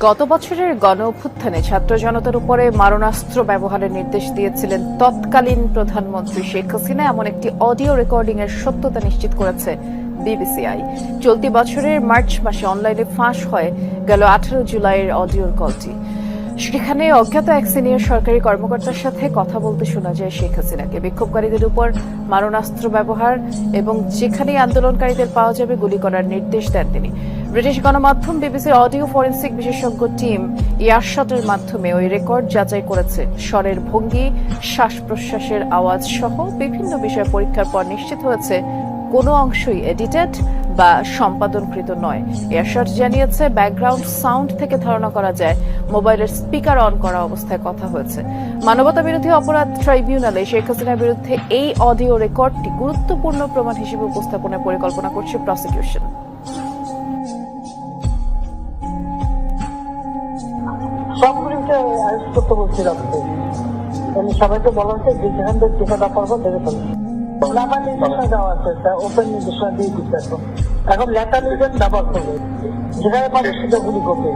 গত বছরের গণ অভ্যুত্থানে ছাত্র জনতার উপরে মারণাস্ত্র ব্যবহারের নির্দেশ দিয়েছিলেন তৎকালীন প্রধানমন্ত্রী শেখ হাসিনা। এমন একটি অডিও রেকর্ডিং এর সত্যতা নিশ্চিত করেছে বিবিসিআই। চলতি বছরের মার্চ মাসে অনলাইনে ফাঁস হয় গেল আঠারো জুলাইয়ের অডিওর কলটি। সেখানে অজ্ঞাত এক সিনিয়র সরকারি কর্মকর্তার সাথে কথা বলতে শোনা যায় শেখ হাসিনাকে। বিক্ষোভকারীদের উপর মারণাস্ত্র ব্যবহার এবং যেখানেই আন্দোলনকারীদের পাওয়া যাবে গুলি করার নির্দেশ দেন তিনি। ব্রিটিশ গণমাধ্যম বিবিসির অডিও ফরেন্সিক বিশেষজ্ঞ টিম ইয়ারশটের মাধ্যমে ওই রেকর্ড যাচাই করেছে। স্বরের ভঙ্গি শ্বাস প্রশ্বাসের আওয়াজ সহ বিভিন্ন বিষয় পরীক্ষার পর নিশ্চিত হয়েছে কোনো অংশই এডিটেড বা সম্পাদনকৃত নয়। এয়ারশট জানিয়েছে, ব্যাকগ্রাউন্ড সাউন্ড থেকে ধারণা করা যায় মোবাইলের স্পিকার অন করা অবস্থায় কথা হয়েছে। মানবতা বিরোধী অপরাধ ট্রাইব্যুনালে শেখ হাসিনার বিরুদ্ধে এই অডিও রেকর্ডটি গুরুত্বপূর্ণ প্রমাণ হিসেবে উপস্থাপনের পরিকল্পনা করছে প্রসিকিউশন। আরেস্ট বলছি রাখতে তো আমি সবাইকে বলা হচ্ছে যে যেখান থেকে টিকাটা পারব দেখে ফেলব নাম্বার নির্দেশনা দেওয়া আছে ওপেন নির্দেশনা দিয়ে দিচ্ছে এখন। এখন লেখা নিবেন ব্যবহার করবে। যেখানে পারে সেটা গুলি করবে।